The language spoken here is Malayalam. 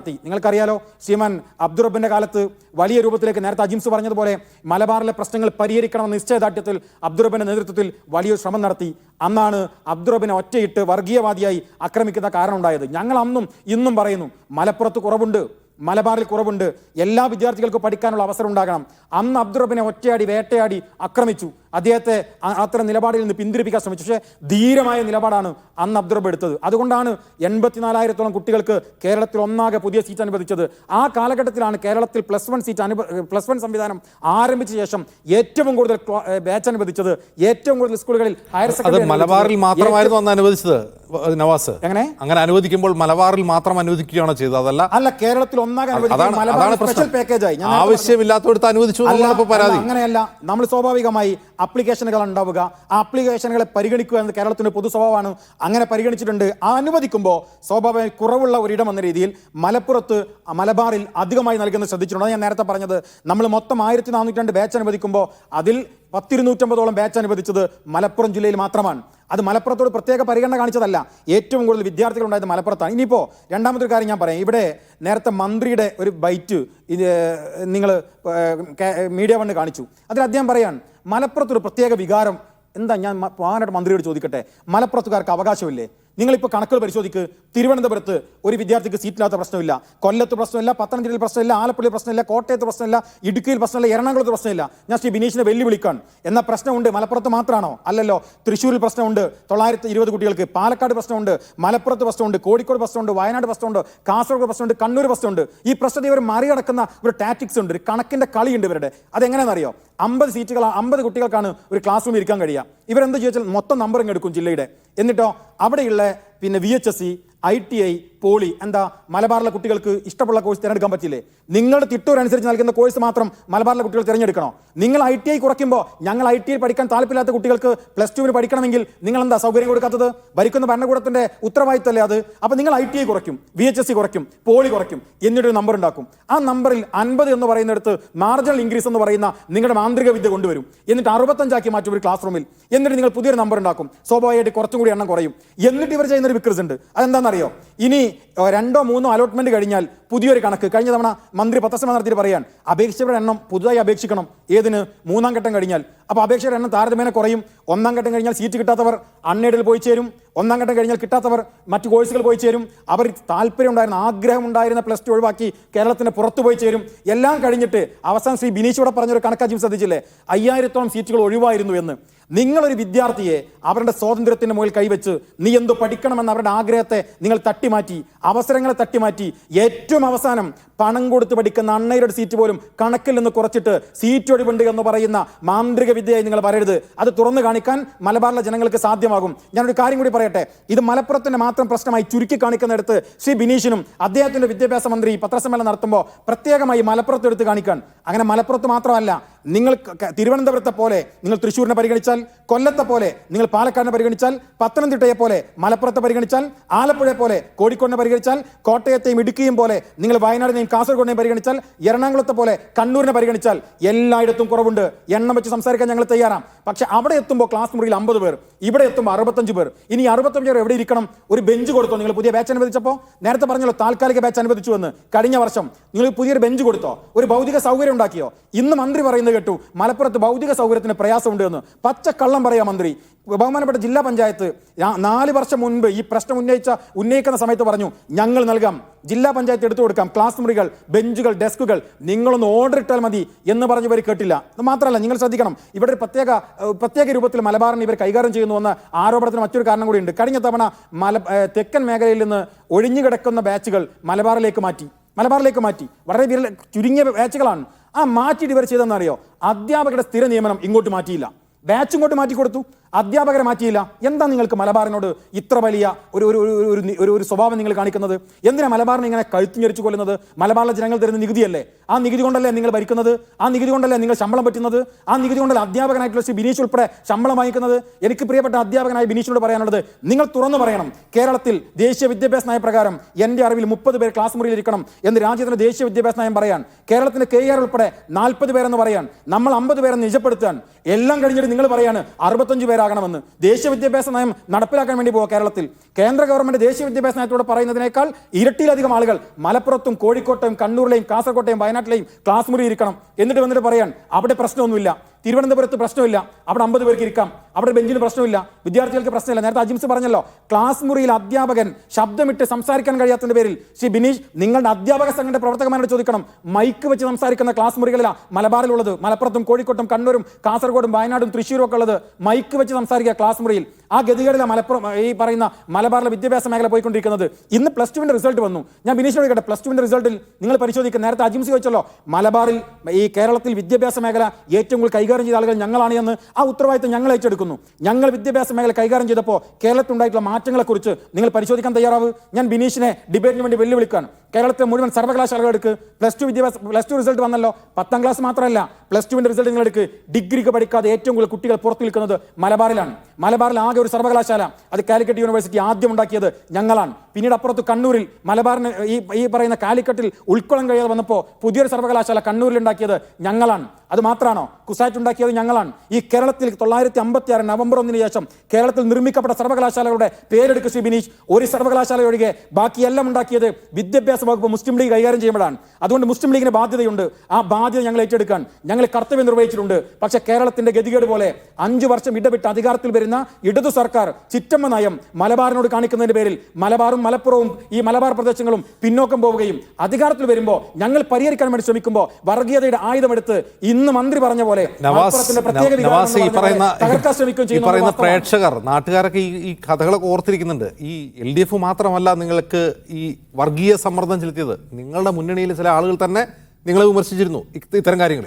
നടത്തി. നിങ്ങൾക്കറിയാലോ ശ്രീമാൻ അബ്ദുറബിന്റെ കാലത്ത് വലിയ രൂപത്തിലേക്ക് നേരത്തെ അജിംസ് പറഞ്ഞതുപോലെ മലബാറിലെ പ്രശ്നങ്ങൾ പരിഹരിക്കണമെന്ന നിശ്ചയദാർഢ്യത്തിൽ അബ്ദുറബിന്റെ നേതൃത്വത്തിൽ വലിയൊരു ശ്രമം നടത്തി. അന്നാണ് അബ്ദുറബിനെ ഒറ്റയിട്ട് വർഗീയവാദിയായി ആക്രമിക്കുന്ന കാരണം ഉണ്ടായത്. ഞങ്ങൾ അന്നും ഇന്നും പറയുന്നു മലപ്പുറത്ത് കുറവുണ്ട് മലബാറിൽ കുറവുണ്ട് എല്ലാ വിദ്യാർത്ഥികൾക്കും പഠിക്കാനുള്ള അവസരം ഉണ്ടാകണം. അന്ന് അബ്ദുറബിനെ ഒറ്റയാടി വേട്ടയാടി ആക്രമിച്ചു. അദ്ദേഹത്തെ അത്തരം നിലപാടിൽ നിന്ന് പിന്തിരിപ്പിക്കാൻ ശ്രമിച്ചു. പക്ഷേ ധീരമായ നിലപാടാണ് അന്ന് അബ്ദുറബ് എടുത്തത്. അതുകൊണ്ടാണ് എൺപത്തിനാലായിരത്തോളം കുട്ടികൾക്ക് കേരളത്തിൽ ഒന്നാകെ പുതിയ സീറ്റ് അനുവദിച്ചത്. ആ കാലഘട്ടത്തിലാണ് കേരളത്തിൽ പ്ലസ് വൺ സീറ്റ് അനു പ്ലസ് വൺ സംവിധാനം ആരംഭിച്ച ശേഷം ഏറ്റവും കൂടുതൽ ബാച്ച് അനുവദിച്ചത് ഏറ്റവും കൂടുതൽ സ്കൂളുകളിൽ ഹയർ സെക്കൻഡറി മലബാറിൽ അനുവദിച്ചത് മാത്രമായിരുന്നു അന്ന് അനുവദിച്ചത് നവാസ്. എങ്ങനെ? അങ്ങനെ അനുവദിക്കുമ്പോൾ മലബാറിൽ മാത്രം അനുവദിക്കുകയാണോ ചെയ്തത്. അതല്ല അല്ല കേരളത്തിൽ ഒന്നാകെ അതാണ് സ്പെഷ്യൽ പാക്കേജായി ആവശ്യമില്ലാത്തടത്ത് അനുവദിച്ചു അങ്ങനെയല്ല. നമ്മൾ സ്വാഭാവികമായി അപ്ലിക്കേഷനുകൾ ഉണ്ടാവുക. ആ അപ്ലിക്കേഷനുകളെ പരിഗണിക്കുക എന്ന കേരളത്തിന്റെ പൊതു സ്വഭാവമാണ്. അങ്ങനെ പരിഗണിച്ചിട്ടുണ്ട്. ആ അനുവദിക്കുമ്പോൾ സ്വാഭാവികമായി കുറവുള്ള ഒരിടം എന്ന രീതിയിൽ മലപ്പുറത്ത് മലബാറിൽ അധികമായി നൽകുന്നത് ശ്രദ്ധിച്ചിട്ടുണ്ട്. ഞാൻ നേരത്തെ പറഞ്ഞത്. നമ്മൾ മൊത്തം ആയിരത്തി നാനൂറ്റി രണ്ട് ബാച്ച് അനുവദിക്കുമ്പോൾ അതിൽ പത്തിരുന്നൂറ്റമ്പതോളം ബാച്ച് അനുവദിച്ചത് മലപ്പുറം ജില്ലയിൽ മാത്രമാണ്. അത് മലപ്പുറത്തോട് പ്രത്യേക പരിഗണന കാണിച്ചതല്ല. ഏറ്റവും കൂടുതൽ വിദ്യാർത്ഥികൾ ഉണ്ടായത് മലപ്പുറത്താണ്. ഇനിയിപ്പോൾ രണ്ടാമത്തെ കാര്യം ഞാൻ പറയാം. ഇവിടെ നേരത്തെ മന്ത്രിയുടെ ഒരു ബൈറ്റ് നിങ്ങൾ മീഡിയ വണ്ണ് കാണിച്ചു. അതിൽ അദ്ദേഹം പറയാൻ മലപ്പുറത്തൊരു പ്രത്യേക വികാരം. എന്താ ഞാൻ പ്രധാനമായിട്ട് മന്ത്രിയോട് ചോദിക്കട്ടെ? മലപ്പുറത്തുകാർക്ക് അവകാശമില്ലേ? നിങ്ങളിപ്പോൾ കണക്കുകൾ പരിശോധിക്ക്. തിരുവനന്തപുരത്ത് ഒരു വിദ്യാർത്ഥിക്ക് സീറ്റില്ലാത്ത പ്രശ്നമില്ല. കൊല്ലത്ത് പ്രശ്നമില്ല പത്തനംതിട്ടയിൽ പ്രശ്നമില്ല ആലപ്പുഴയിൽ പ്രശ്നമില്ല കോട്ടയത്ത് പ്രശ്നമില്ല ഇടുക്കിയിൽ പ്രശ്നമില്ല എറണാകുളത്ത് പ്രശ്നമില്ല. ഞാൻ ശ്രീ ബിനീഷിനെ വെല്ലുവിളിക്കാൻ. എന്ന പ്രശ്നമുണ്ട്? മലപ്പുറത്ത് മാത്രമാണോ അല്ലല്ലോ തൃശ്ശൂരിൽ പ്രശ്നമുണ്ട്. തൊള്ളായിരത്തി ഇരുപത് കുട്ടികൾക്ക് പാലക്കാട് പ്രശ്നമുണ്ട് മലപ്പുറത്ത് പ്രശ്നമുണ്ട് കോഴിക്കോട് പ്രശ്നമുണ്ട് വയനാട് പ്രശ്നമുണ്ട് കാസർഗോഡ് പ്രശ്നമുണ്ട് കണ്ണൂർ പ്രശ്നമുണ്ട്. ഈ പ്രശ്നത്തെ ഇവർ മറികടക്കുന്ന ഒരു ടാറ്റിക്സ് ഉണ്ട് ഒരു കണക്കിന്റെ കളിയുണ്ട് ഇവരുടെ. അതെങ്ങനെയാണെന്നറിയോ? അമ്പത് സീറ്റുകൾ അമ്പത് കുട്ടികൾക്കാണ് ഒരു ക്ലാസ് റൂമിൽ ഇരിക്കാൻ കഴിയുക. ഇവരെന്ത് ചോദിച്ചാൽ മൊത്തം നമ്പറിങ് എടുക്കും ജില്ലയുടെ. എന്നിട്ടോ അവിടെയുള്ള പിന്നെ V H S C I T I poly എന്താ മലബാറിലെ കുട്ടികൾക്ക് ഇഷ്ടമുള്ള കോഴ്സ് തിരഞ്ഞെടുക്കാൻ പറ്റില്ലേ? തിട്ടൂർ അനുസരിച്ച് നൽകുന്ന കോഴ്സ് മാത്രം മലബാറിലെ കുട്ടികൾ തിരഞ്ഞെടുക്കണോ? നിങ്ങൾ ഐ ടി ഐ കുറയ്ക്കുമ്പോൾ ഞങ്ങൾ ഐ ടി ഐ പഠിക്കാൻ താല്പര്യമില്ലാത്ത കുട്ടികൾക്ക് പ്ലസ് ടുവിന് പഠിക്കണമെങ്കിൽ നിങ്ങൾ എന്താ സൗകര്യം കൊടുക്കാത്തത്? ഭരിക്കുന്ന ഭരണകൂടത്തിന്റെ ഉത്തരവാദിത്തമല്ലേ അത്? അപ്പൊ നിങ്ങൾ ഐ ടി ഐ കുറയ്ക്കും വി എച്ച് എസ് സി കുറയ്ക്കും പോളി കുറയ്ക്കും എന്നിട്ടൊരു നമ്പർ ഉണ്ടാക്കും. ആ നമ്പറിൽ അൻപത് എന്ന് പറയുന്നിടത്ത് മാർജിനൽ ഇൻക്രീസ് എന്ന് പറയുന്ന നിങ്ങളുടെ മാന്ത്രിക വിദ്യ കൊണ്ടുവരും. എന്നിട്ട് അറുപത്തഞ്ചാക്കി മാറ്റും ഒരു ക്ലാസ് റൂമിൽ എന്നിട്ട് നിങ്ങൾ പുതിയൊരു നമ്പർ ഉണ്ടാക്കും. സ്വാഭാവികമായിട്ട് കുറച്ചും കൂടി എണ്ണം കുറയും. എന്നിട്ട് ഇവർ ചെയ്യുന്ന ഒരു വിക്രസ് ഉണ്ട്. അതെന്താണെന്നറിയോ? ഇനി രണ്ടോ മൂന്നോ അലോട്ട്മെന്റ് കഴിഞ്ഞാൽ പുതിയൊരു കണക്ക്. കഴിഞ്ഞ തവണ മന്ത്രി പത്രസഭ നടത്തിയിട്ട് പറയാൻ അപേക്ഷിച്ചവരുടെ എണ്ണം പുതുതായി അപേക്ഷിക്കണം. ഏതിന്? മൂന്നാം ഘട്ടം കഴിഞ്ഞാൽ. അപ്പോൾ അപേക്ഷയുടെ എണ്ണം താരതമ്യേന കുറയും. ഒന്നാം ഘട്ടം കഴിഞ്ഞാൽ സീറ്റ് കിട്ടാത്തവർ അൺഎയ്ഡിൽ പോയി ചേരും. ഒന്നാം ഘട്ടം കഴിഞ്ഞാൽ കിട്ടാത്തവർ മറ്റ് കോഴ്സുകൾ പോയി ചേരും. അവർ താല്പര്യം ഉണ്ടായിരുന്ന ആഗ്രഹം ഉണ്ടായിരുന്ന പ്ലസ് ടു ഒഴിവാക്കി കേരളത്തിന് പുറത്തു പോയി ചേരും. എല്ലാം കഴിഞ്ഞിട്ട് അവസാനം ശ്രീ ബിനീഷ് ഇവിടെ പറഞ്ഞൊരു കണക്കാച്ചും ശ്രദ്ധിച്ചില്ലേ? അയ്യായിരത്തോളം സീറ്റുകൾ ഒഴിവായിരുന്നു എന്ന്. നിങ്ങളൊരു വിദ്യാർത്ഥിയെ അവരുടെ സ്വാതന്ത്ര്യത്തിന്റെ മുകളിൽ കൈവച്ച് നീ എന്തു പഠിക്കണമെന്ന അവരുടെ ആഗ്രഹത്തെ നിങ്ങൾ തട്ടിമാറ്റി അവസരങ്ങളെ തട്ടിമാറ്റി ഏറ്റവും അവസാനം പണം കൊടുത്ത് പഠിക്കുന്ന അണ്ണയുടെ സീറ്റ് പോലും കണക്കിൽ നിന്ന് കുറച്ചിട്ട് സീറ്റ് ഒഴിവുണ്ട് എന്ന് പറയുന്ന മാന്ത്രിക വിദ്യയായി നിങ്ങൾ പറയരുത്. അത് തുറന്നു കാണിക്കാൻ മലബാറിലെ ജനങ്ങൾക്ക് സാധ്യമാകും. ഞാനൊരു കാര്യം കൂടി പറയട്ടെ. ഇത് മലപ്പുറത്തിന്റെ മാത്രം പ്രശ്നമായി ചുരുക്കി കാണിക്കുന്നിടത്ത് ശ്രീ ബിനീഷിനും അദ്ദേഹത്തിന്റെ വിദ്യാഭ്യാസ മന്ത്രി പത്രസമ്മേളനം നടത്തുമ്പോൾ പ്രത്യേകമായി മലപ്പുറത്ത് എടുത്ത് കാണിക്കാൻ. അങ്ങനെ മലപ്പുറത്ത് മാത്രമല്ല നിങ്ങൾ തിരുവനന്തപുരത്തെ പോലെ നിങ്ങൾ തൃശ്ശൂരിനെ പരിഗണിച്ചാൽ കൊല്ലത്തെ പോലെ നിങ്ങൾ പാലക്കാടിനെ പരിഗണിച്ചാൽ പത്തനംതിട്ടയെ പോലെ മലപ്പുറത്തെ പരിഗണിച്ചാൽ ആലപ്പുഴയെ പോലെ കോഴിക്കോടിനെ പരിഗണിച്ചാൽ കോട്ടയത്തെയും ഇടുക്കിയും പോലെ നിങ്ങൾ വയനാടിനെയും കാസർഗോഡിനെയും പരിഗണിച്ചാൽ എറണാകുളത്തെ പോലെ കണ്ണൂരിനെ പരിഗണിച്ചാൽ എല്ലായിടത്തും കുറവുണ്ട്. എണ്ണം വെച്ച് സംസാരിക്കാൻ ഞങ്ങൾ തയ്യാറാം പക്ഷെ അവിടെ എത്തുമ്പോൾ ക്ലാസ് മുറിയിൽ അമ്പത് പേർ ഇവിടെ എത്തുമ്പോൾ അറുപത്തഞ്ച് പേർ. ഇനി അറുപത്തഞ്ച് പേർ എവിടെ ഇരിക്കണം? ഒരു ബെഞ്ച് കൊടുത്തോ? നിങ്ങൾ പുതിയ ബാച്ച് അനുവദിച്ചപ്പോൾ നേരത്തെ പറഞ്ഞല്ലോ താൽക്കാലിക ബാച്ച് അനുവദിച്ചു എന്ന്. കഴിഞ്ഞ വർഷം നിങ്ങൾ പുതിയൊരു ബെഞ്ച് കൊടുത്തോ? ഒരു ഭൗതിക സൗകര്യം ഉണ്ടാക്കിയോ? ഇന്ന് മന്ത്രി പറയുന്നത് കേട്ടു മലപ്പുറത്ത് ഭൗതിക സൗകര്യത്തിന് പ്രയാസമുണ്ട് എന്ന്. പച്ചക്കള്ളം പറയാ മന്ത്രി. ബഹുമാനപ്പെട്ട ജില്ലാ പഞ്ചായത്ത് നാല് വർഷം മുൻപ് ഈ പ്രശ്നം ഉന്നയിച്ച ഉന്നയിക്കുന്ന സമയത്ത് പറഞ്ഞു ഞങ്ങൾ നൽകാം. ജില്ലാ പഞ്ചായത്ത് എടുത്തു കൊടുക്കാം. ക്ലാസ് മുറികൾ ബെഞ്ചുകൾ ഡെസ്കുകൾ നിങ്ങളൊന്ന് ഓർഡർ ഇട്ടാൽ മതി എന്ന് പറഞ്ഞു ഇവർ കേട്ടില്ല. അത് മാത്രമല്ല നിങ്ങൾ ശ്രദ്ധിക്കണം. ഇവിടെ ഒരു പ്രത്യേക പ്രത്യേക രൂപത്തിൽ മലബാറിനെ ഇവർ കൈകാര്യം ചെയ്യുന്നുവെന്ന ആരോപണത്തിന് മറ്റൊരു കാരണം കൂടിയുണ്ട്. കഴിഞ്ഞ തവണ മല തെക്കൻ മേഖലയിൽ നിന്ന് ഒഴിഞ്ഞുകിടക്കുന്ന ബാച്ചുകൾ മലബാറിലേക്ക് മാറ്റി. മലബാറിലേക്ക് മാറ്റി. വളരെ വിരൽ ചുരുങ്ങിയ ബാച്ചുകളാണ്. ആ മാറ്റിയിട്ട് ഇവർ ചെയ്തതെന്നറിയോ? അധ്യാപകരുടെ സ്ഥിര നിയമനം ഇങ്ങോട്ട് മാറ്റിയില്ല. ബാച്ച് ഇങ്ങോട്ട് മാറ്റി കൊടുത്തു അധ്യാപകരെ മാറ്റിയില്ല. എന്താ നിങ്ങൾക്ക് മലബാറിനോട് ഇത്ര വലിയ ഒരു ഒരു ഒരു- ഒരു ഒരു സ്വഭാവം നിങ്ങൾ കാണിക്കുന്നത്? എന്തിനാ മലബാറിനെ ഇങ്ങനെ കഴുത്തിഞ്ഞരിച്ചു കൊല്ലുന്നത്? മലബാറിലെ ജനങ്ങൾ തരുന്ന നികുതിയല്ലേ? ആ നികുതി കൊണ്ടല്ലേ നിങ്ങൾ ഭരിക്കുന്നത്? ആ നികുതി കൊണ്ടല്ലേ നിങ്ങൾ ശമ്പളം പറ്റുന്നത്? ആ നികുതി കൊണ്ടല്ലേ അധ്യാപകനായിട്ടുള്ള ശ്രീ ബിനീഷ് ഉൾപ്പെടെ ശമ്പളം വാങ്ങിക്കുന്നത്? എനിക്ക് പ്രിയപ്പെട്ട അധ്യാപകനായ ബിനീഷിനോട് പറയാനുള്ളത് നിങ്ങൾ തുറന്നു പറയണം. കേരളത്തിൽ ദേശീയ വിദ്യാഭ്യാസ നയപ്രകാരം എന്റെ അറിവിൽ മുപ്പത് പേർ ക്ലാസ് മുറിയിൽ ഇരിക്കണം എന്ന് രാജ്യത്തിന്റെ ദേശീയ വിദ്യാഭ്യാസ നയം പറയാൻ കേരളത്തിന്റെ കെ ആർ ഉൾപ്പെടെ നാൽപ്പത് പേരെന്ന് പറയാൻ നമ്മൾ അമ്പത് പേരെന്ന് നിജപ്പെടുത്താൻ എല്ലാം കഴിഞ്ഞിട്ട് നിങ്ങൾ പറയാണ് അറുപത്തഞ്ച് പേരാകണമെന്ന് ദേശീയ വിദ്യാഭ്യാസ നയം നടപ്പിലാക്കാൻ വേണ്ടി പോവുക കേരളത്തിൽ. കേന്ദ്ര ഗവൺമെന്റ് ദേശീയ വിദ്യാഭ്യാസ നയത്തോട് പറയുന്നതിനേക്കാൾ ഇരട്ടിയിലധികം ആളുകൾ മലപ്പുറത്തും കോഴിക്കോട്ടെയും കണ്ണൂരിലെയും കാസർകോട്ടെയും വയനാട്ടിലെയും ക്ലാസ് മുറി ഇരിക്കണം. എന്നിട്ട് വന്നിട്ട് പറയാൻ അവിടെ പ്രശ്നമൊന്നുമില്ല. തിരുവനന്തപുരത്ത് പ്രശ്നമില്ല. അവിടെ അമ്പത് പേർക്ക് ഇരിക്കാം. അവിടെ ബെഞ്ചിന് പ്രശ്നമില്ല. വിദ്യാർത്ഥികൾക്ക് പ്രശ്നമില്ല. നേരത്തെ അജിംസ് പറഞ്ഞല്ലോ ക്ലാസ് മുറിയിൽ അധ്യാപകൻ ശബ്ദമിട്ട് സംസാരിക്കാൻ കഴിയാത്തതിന്റെ പേരിൽ. ശ്രീ ബിനീഷ് നിങ്ങളുടെ അധ്യാപക സംഘടന പ്രവർത്തകന്മാരോട് ചോദിക്കണം. മൈക്ക് വെച്ച് സംസാരിക്കുന്ന ക്ലാസ് മുറികളിലാണ് മലബാറിലുള്ളത്. മലപ്പുറത്തും കോഴിക്കോട്ടും കണ്ണൂരും കാസർഗോഡും വയനാടും തൃശ്ശൂരും ഒക്കെ ഉള്ളത് മൈക്ക് വെച്ച് സംസാരിക്കുക ക്ലാസ് മുറിയിൽ. ആ ഗതികളിലാണ് മലപ്പുറം ഈ പറയുന്ന മലബാറിലെ വിദ്യാഭ്യാസ മേഖല പോയിക്കൊണ്ടിരിക്കുന്നത്. ഇന്ന് പ്ലസ് ടുവിന്റെ റിസൾട്ട് വന്നു. ഞാൻ ബിനീഷിനോട് കേട്ടെ പ്ലസ് ടുവിന്റെ റിസൾട്ടിൽ നിങ്ങൾ പരിശോധിക്കുക നേരത്തെ അജിംസി ചോദിച്ചല്ലോ മലബാറിൽ ഈ കേരളത്തിൽ വിദ്യാഭ്യാസ മേഖല ഏറ്റവും കൂടുതൽ കൈകാര്യം ചെയ്ത ആളുകൾ ഞങ്ങളാണ് എന്ന് ആ ഉത്തരവാദിത്തം ഞങ്ങൾ ഏറ്റെടുക്കുന്നു. ഞങ്ങൾ വിദ്യാഭ്യാസ മേഖല കൈകാര്യം ചെയ്തപ്പോൾ കേരളത്തിൽ ഉണ്ടായിട്ടുള്ള മാറ്റങ്ങളെക്കുറിച്ച് നിങ്ങൾ പരിശോധിക്കാൻ തയ്യാറാവ്? ഞാൻ ബിനീഷിനെ ഡിബേറ്റിന് വേണ്ടി വെല്ലുവിളിക്കാൻ കേരളത്തിലെ മുഴുവൻ സർവകലാശാലകൾ എടുക്ക്. പ്ലസ് ടു വിദ്യാഭ്യാസ പ്ലസ് ടു റിസൾട്ട് വന്നല്ലോ. പത്താം ക്ലാസ് മാത്രമല്ല. പ്ലസ് ടുവിന്റെ റിസൾട്ട് നിങ്ങൾ എടുക്ക്. ഡിഗ്രിക്ക് പഠിക്കാതെ ഏറ്റവും കൂടുതൽ കുട്ടികൾ പുറത്തു നിൽക്കുന്നത് മലബാറിലാണ്. മലബാറിൽ ആകെ ഒരു സർവകലാശാല. അത് കാലിക്കറ്റ് യൂണിവേഴ്സിറ്റി ആദ്യം ഉണ്ടാക്കിയത് ഞങ്ങളാണ്. പിന്നീട് അപ്പുറത്ത് കണ്ണൂരിൽ മലബാറിന് ഈ ഈ പറയുന്ന കാലിക്കറ്റിൽ ഉൾക്കൊള്ളാൻ കഴിയാതെ വന്നപ്പോൾ പുതിയൊരു സർവകലാശാല കണ്ണൂരിൽ ഉണ്ടാക്കിയത് ഞങ്ങളാണ്. അത് മാത്രമാണോ? കുസാറ്റ് ഉണ്ടാക്കിയത് ഞങ്ങളാണ്. ഈ കേരളത്തിൽ തൊള്ളായിരത്തി അമ്പത്തി ആറ് നവംബർ ഒന്നിന് ശേഷം കേരളത്തിൽ നിർമ്മിക്കപ്പെട്ട സർവകലാശാലകളുടെ പേരെടുക്കുക ശ്രീ ബിനീഷ്. ഒരു സർവകലാശാല ഒഴികെ ബാക്കിയെല്ലാം ഉണ്ടാക്കിയത് വിദ്യാഭ്യാസ വകുപ്പ് മുസ്ലിം ലീഗ് കൈകാര്യം ചെയ്യുമ്പോഴാണ്. അതുകൊണ്ട് മുസ്ലിം ലീഗിന് ബാധ്യതയുണ്ട്. ആ ബാധ്യത ഞങ്ങൾ ഏറ്റെടുക്കാൻ. ഞങ്ങൾ കർത്തവ്യം നിർവഹിച്ചിട്ടുണ്ട്. പക്ഷേ കേരളത്തിന്റെ ഗതികേട് പോലെ അഞ്ചു വർഷം ഇടപെട്ട് അധികാരത്തിൽ വരുന്ന ഇടതു സർക്കാർ ചിറ്റമ്മ നയം മലബാറിനോട് കാണിക്കുന്നതിന്റെ പേരിൽ മലബാറും മലപ്പുറവും ഈ മലബാർ പ്രദേശങ്ങളും പിന്നോക്കം പോവുകയും അധികാരത്തിൽ വരുമ്പോൾ ഞങ്ങൾ പരിഹരിക്കാൻ വേണ്ടി ശ്രമിക്കുമ്പോൾ വർഗീയതയുടെ ആയുധമെടുത്ത് ഇന്ന് മന്ത്രി പറഞ്ഞ പോലെ തകർക്കാൻ ശ്രമിക്കുകയും ചെയ്യുന്നു. പ്രേക്ഷകർ നാട്ടുകാരൊക്കെ ഈ കഥകളൊക്കെ ഓർത്തിരിക്കുന്നുണ്ട്. ഈ എൽ ഡി എഫ് മാത്രമല്ല നിങ്ങൾക്ക് ഈ വർഗീയ സമ്മർദ്ദം ചെലുത്തിയത്. നിങ്ങളുടെ മുന്നണിയിൽ ചില ആളുകൾ തന്നെ നിങ്ങളെ വിമർശിച്ചിരുന്നു ഇത്തരം കാര്യങ്ങൾ